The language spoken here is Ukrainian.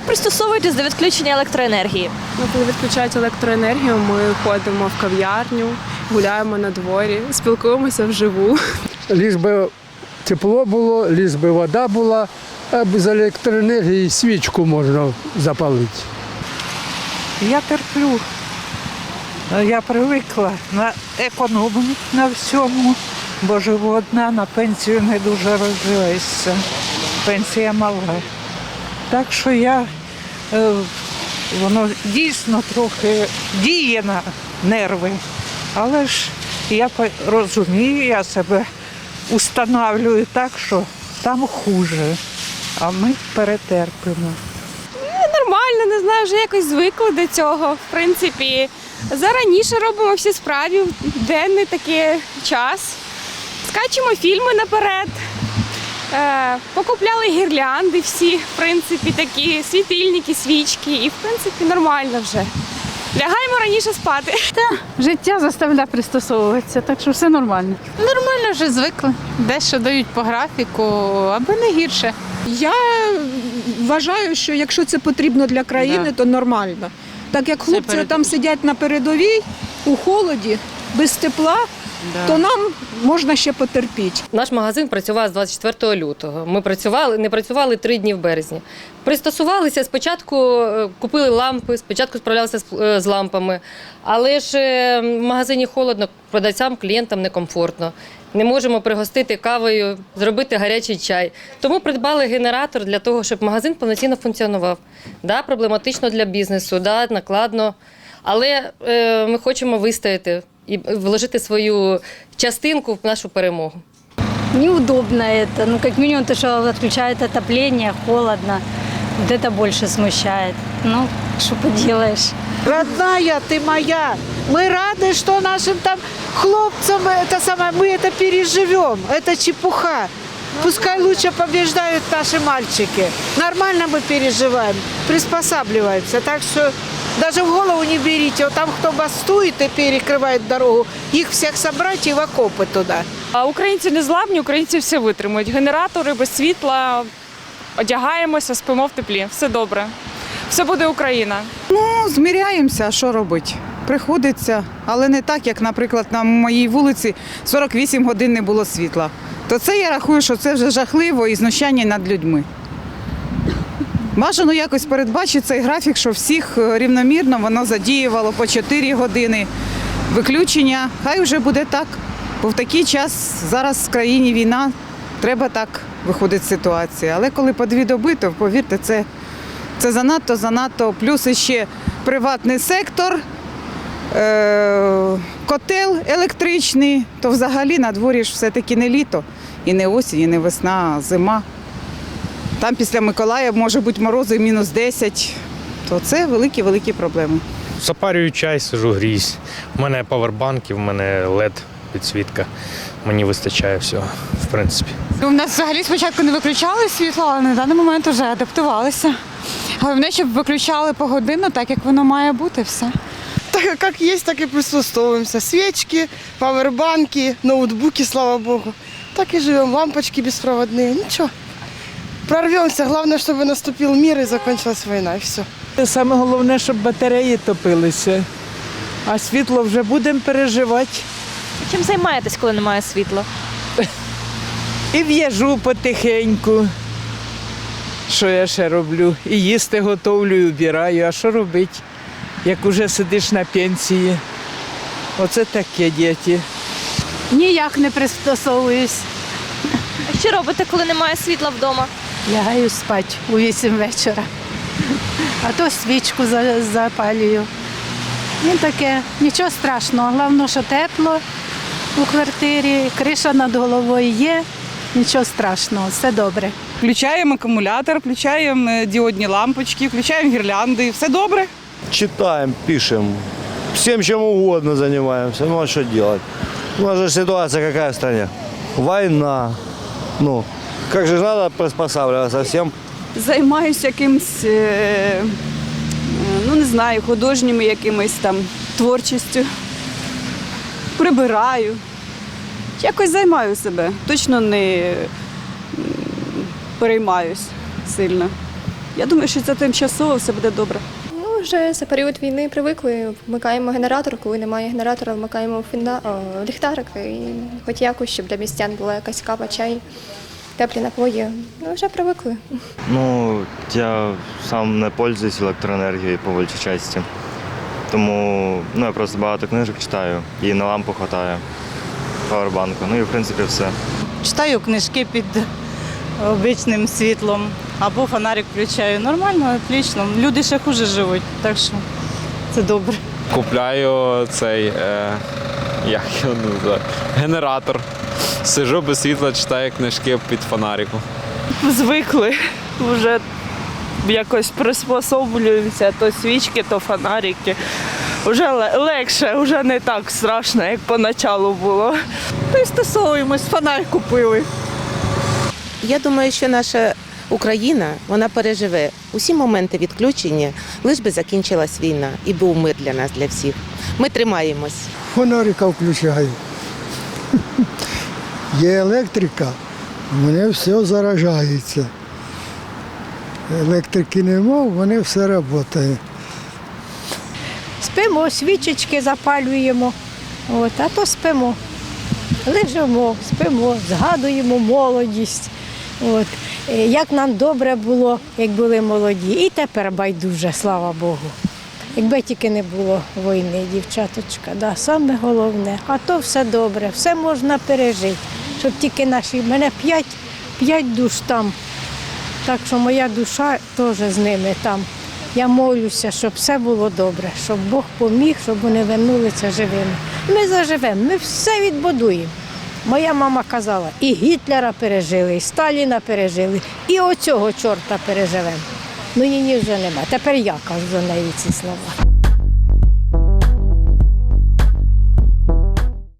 підготовуєтесь до відключення електроенергії? Ну, коли відключають електроенергію, ми ходимо в кав'ярню, гуляємо на дворі, спілкуємося вживу. ліж би тепло було, ліж би вода була, а без електроенергії свічку можна запалити. Я терплю. Я привикла на економію на всьому, бо живу одна, на пенсію не дуже розживаєшся. Пенсія мала. Так що я, е, воно дійсно трохи діє на нерви. Але ж я розумію, я себе устанавлюю так, що там хуже, а ми перетерпимо. Нормально, не знаю, вже якось звикли до цього. В принципі, зараніше робимо всі справи, денний такий час. Скачемо фільми наперед. Е, покупляли гірлянди всі, в принципі, такі світильники, свічки, і в принципі нормально вже. Лягаємо раніше спати. Життя заставляє пристосовуватися, так що все нормально. Нормально вже звикли. Дещо дають по графіку, аби не гірше. Я вважаю, що якщо це потрібно для країни, то нормально. Так як хлопці там сидять на передовій у холоді, без тепла, то нам можна ще потерпіти. Наш магазин працював з 24 лютого. Ми працювали, не працювали три дні в березні. Пристосувалися спочатку, е, купили лампи, спочатку справлялися з, е, з лампами, але ж е, в магазині холодно, продавцям, клієнтам некомфортно. Не можемо пригостити кавою, зробити гарячий чай. Тому придбали генератор для того, щоб магазин повноцінно функціонував. Да, проблематично для бізнесу, да, накладно. Але е, ми хочемо вистояти і вложити свою частинку в нашу перемогу. Неудобно это. Ну, как минимум, то, что отключают отопление, холодно. Вот это больше смущает. Ну, что поделаешь. Родная ты моя, мы рады, что нашим там хлопцам это самое, мы это переживем. Это чепуха. Пускай лучше побеждают наши мальчики. Нормально мы переживаем, приспосабливаемся. Так что даже в голову не берите. Вот там кто бастует и перекрывает дорогу, их всех собрать и в окопы туда. А українці не зламні, українці все витримують. Генератори без світла, одягаємося, спимо в теплі. Все добре. Все буде Україна. Ну, зміряємося, що робити? Приходиться, але не так, як, наприклад, на моїй вулиці 48 годин не було світла. То це я рахую, що це вже жахливо і знущання над людьми. Бажано якось передбачити цей графік, що всіх е, рівномірно воно задіювало по 4 години. Виключення, хай вже буде так. Бо в такий час зараз в країні війна, треба так виходить з ситуації. Але коли по дві доби, то повірте, це це занадто, занадто. Плюс ще приватний сектор, е- котел електричний, то взагалі на дворі ж все-таки не літо, і не осінь, і не весна, а зима. Там після Миколая може бути морози мінус 10, то це великі-великі проблеми. Запарюю чай, сижу грізь. У мене павербанки, в мене LED підсвітка. Мені вистачає всього, в принципі. У нас взагалі спочатку не виключали світло, але на даний момент вже адаптувалися. Головне, щоб виключали погодинно, так як воно має бути все. Так як є, так і пристосовуємося. Свічки, павербанки, ноутбуки, слава Богу. Так і живемо, лампочки безпроводні. Нічого. Прорвемося. Головне, щоб наступив мир і закінчилась війна. І все. Саме головне, щоб батареї топилися. А світло вже будемо переживати. Чим займаєтесь, коли немає світла? І в'яжу потихеньку. Що я ще роблю? І їсти готовлю, і убираю. А що робити, як уже сидиш на пенсії? Оце таке діти. Ніяк не пристосовуюсь. А що робите, коли немає світла вдома? Лягаю спати у 8 вечора. А то свічку запалюю. Ну таке, нічого страшного. Головне, що тепло у квартирі, криша над головою є. Нічого страшного, все добре. Включаємо акумулятор, включаємо е, діодні лампочки, включаємо гірлянди. Все добре. Читаем, пишем, всем чем угодно занимаемся. Ну а что делать? У нас же ситуация какая в стране? Война. Ну, как же надо приспосабливаться всем Займаюся якимсь, е, ну не знаю, художніми якимись там творчістю. Прибираю. Якось займаю себе. Точно не м, переймаюсь сильно. Я думаю, що це тимчасово все буде добре. Ну, вже за період війни привикли. Вмикаємо генератор, коли немає генератора, вмикаємо фінда... о, ліхтарик. І хоч якось, щоб для містян була якась кава, чай, теплі напої. Ну, вже привикли. Ну, я сам не пользуюсь електроенергією по більшій часті. Тому ну, я просто багато книжок читаю і на лампу хватає павербанку. Ну і в принципі все. Читаю книжки під обичним світлом або фонарик включаю. Нормально, отлично. Люди ще хуже живуть, так що це добре. Купляю цей, е, як його називаю, генератор. Сижу без світла, читаю книжки під фонариком. Звикли вже якось приспособлюємося, то свічки, то фонарики. Вже легше, вже не так страшно, як поначалу було. Пристосовуємось, фонарь купили. Я думаю, що наша Україна вона переживе усі моменти відключення, лиш би закінчилась війна і був мир для нас, для всіх. Ми тримаємось. Фонарика включаю. Є електрика, у мене все заражається. Електрики нема, мене все працює. Спимо, свічечки запалюємо, от, а то спимо. Лежимо, спимо, згадуємо молодість. От. Е, Як нам добре було, як були молоді. І тепер байдуже, слава Богу. Якби тільки не було війни, дівчаточка, да, саме головне. А то все добре, все можна пережити. Щоб тільки наші, в мене п'ять, п'ять душ там. Так що моя душа теж з ними там. Я молюся, щоб все було добре, щоб Бог поміг, щоб вони вернулися живими. Ми заживемо, ми все відбудуємо. Моя мама казала, і Гітлера пережили, і Сталіна пережили, і оцього чорта переживемо. Ну її вже нема. Тепер я кажу за неї ці слова.